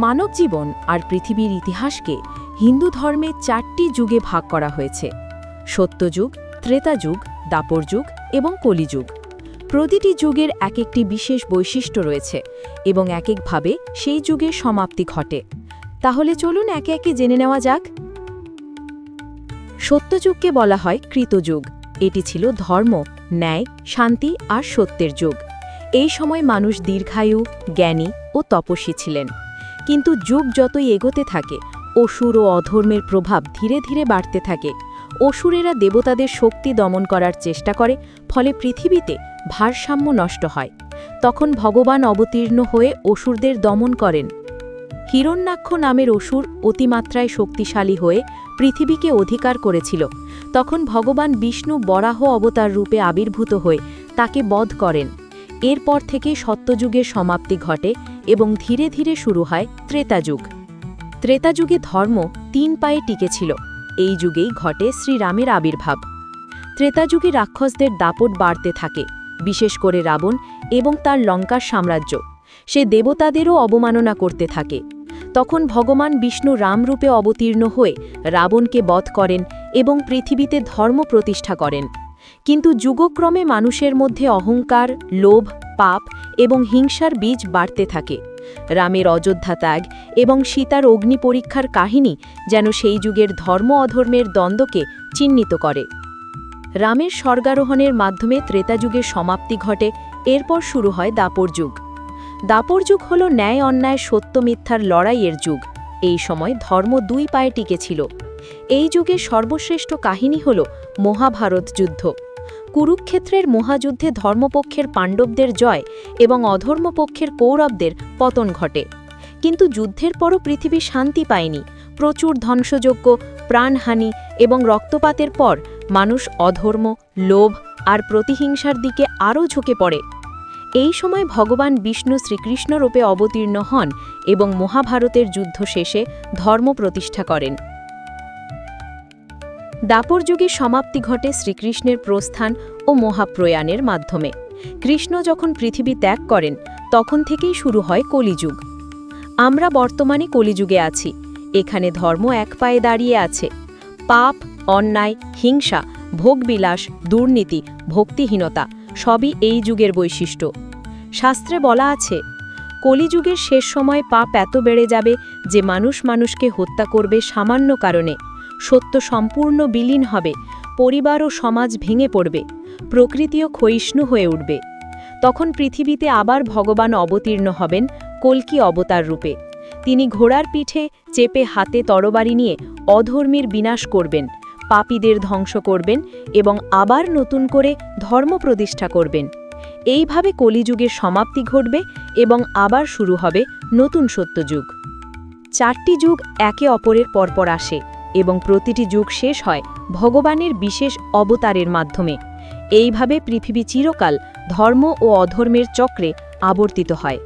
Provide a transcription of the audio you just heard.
মানব জীবন আর পৃথিবীর ইতিহাসকে হিন্দু ধর্মে চারটি যুগে ভাগ করা হয়েছে। সত্যযুগ, ত্রেতাযুগ দাপর যুগ এবং কলিযুগ। প্রতিটি যুগের এক একটি বিশেষ বৈশিষ্ট্য রয়েছে এবং এক একভাবে সেই যুগের সমাপ্তি ঘটে। তাহলে চলুন একে একে জেনে নেওয়া যাক। সত্যযুগকে বলা হয় কৃতযুগ। এটি ছিল ধর্ম, ন্যায়, শান্তি আর সত্যের যুগ। এই সময় মানুষ দীর্ঘায়ু, জ্ঞানী ও তপস্বী ছিলেন। কিন্তু যুগ যতই এগোতে থাকে, অসুর ও অধর্মের প্রভাব ধীরে ধীরে বাড়তে থাকে। অসুরেরা দেবতাদের শক্তি দমন করার চেষ্টা করে, ফলে পৃথিবীতে ভারসাম্য নষ্ট হয়। তখন ভগবান অবতীর্ণ হয়ে অসুরদের দমন করেন। হিরণ্যাক্ষ নামের অসুর অতিমাত্রায় শক্তিশালী হয়ে পৃথিবীকে অধিকার করেছিল। তখন ভগবান বিষ্ণু বরাহ অবতার রূপে আবির্ভূত হয়ে তাকে বধ করেন। এরপর থেকে সত্যযুগের সমাপ্তি ঘটে এবং ধীরে ধীরে শুরু হয় ত্রেতাযুগ। ত্রেতাযুগে ধর্ম তিন পায়ে টিকেছিল এই যুগেই ঘটে শ্রীরামের আবির্ভাব। ত্রেতাযুগে রাক্ষসদের দাপট বাড়তে থাকে, বিশেষ করে রাবণ এবং তার লঙ্কার সাম্রাজ্য। সে দেবতাদেরও অবমাননা করতে থাকে। তখন ভগবান বিষ্ণু রামরূপে অবতীর্ণ হয়ে রাবণকে বধ করেন এবং পৃথিবীতে ধর্ম প্রতিষ্ঠা করেন। কিন্তু যুগক্রমে মানুষের মধ্যে অহংকার, লোভ, পাপ এবং হিংসার বীজ বাড়তে থাকে। রামের অযোধ্যা ত্যাগ এবং সীতার অগ্নি পরীক্ষার কাহিনী যেন সেই যুগের ধর্ম অধর্মের দ্বন্দ্বকে চিহ্নিত করে। রামের স্বর্গারোহণের মাধ্যমে ত্রেতা ত্রেতাযুগের সমাপ্তি ঘটে, এরপর শুরু হয় দাপর যুগ। দাপর যুগ হল ন্যায় অন্যায় সত্য মিথ্যার লড়াইয়ের যুগ। এই সময় ধর্ম দুই পায়ে টিকেছিল এই যুগের সর্বশ্রেষ্ঠ কাহিনী হল মহাভারত যুদ্ধ। কুরুক্ষেত্রের মহাযুদ্ধে ধর্মপক্ষের পাণ্ডবদের জয় এবং অধর্মপক্ষের কৌরবদের পতন ঘটে। কিন্তু যুদ্ধের পরও পৃথিবী শান্তি পায়নি। প্রচুর ধ্বংসযোগ্য প্রাণহানি এবং রক্তপাতের পর মানুষ অধর্ম, লোভ আর প্রতিহিংসার দিকে আরও ঝুঁকে পড়ে। এই সময় ভগবান বিষ্ণু শ্রীকৃষ্ণ রূপে অবতীর্ণ হন এবং মহাভারতের যুদ্ধ শেষে ধর্ম প্রতিষ্ঠা করেন। দাপর যুগের সমাপ্তি ঘটে শ্রীকৃষ্ণের প্রস্থান ও মহাপ্রয়াণের মাধ্যমে। কৃষ্ণ যখন পৃথিবী ত্যাগ করেন, তখন থেকেই শুরু হয় কলিযুগ। আমরা বর্তমানে কলিযুগে আছি। এখানে ধর্ম এক পায়ে দাঁড়িয়ে আছে। পাপ, অন্যায়, হিংসা, ভোগবিলাস, দুর্নীতি, ভক্তিহীনতা সবই এই যুগের বৈশিষ্ট্য। শাস্ত্রে বলা আছে, কলিযুগের শেষ সময় পাপ এত বেড়ে যাবে যে মানুষ মানুষকে হত্যা করবে সামান্য কারণে। সত্য সম্পূর্ণ বিলীন হবে, পরিবার ও সমাজ ভেঙে পড়বে প্রকৃতিও ক্ষয়িষ্ণু হয়ে উঠবে। তখন পৃথিবীতে আবার ভগবান অবতীর্ণ হবেন কল্কি অবতার রূপে। তিনি ঘোড়ার পিঠে চেপে হাতে তরবারি নিয়ে অধর্মীর বিনাশ করবেন, পাপীদের ধ্বংস করবেন এবং আবার নতুন করে ধর্ম প্রতিষ্ঠা করবেন। এইভাবে কলিযুগের সমাপ্তি ঘটবে এবং আবার শুরু হবে নতুন সত্যযুগ। চারটি যুগ একে অপরের পরপর আসে। এবং প্রতিটি যুগ শেষ হয় ভগবানের বিশেষ অবতারের মাধ্যমে। এইভাবে পৃথিবী চিরকাল ধর্ম ও অধর্মের চক্রে আবর্তিত হয়।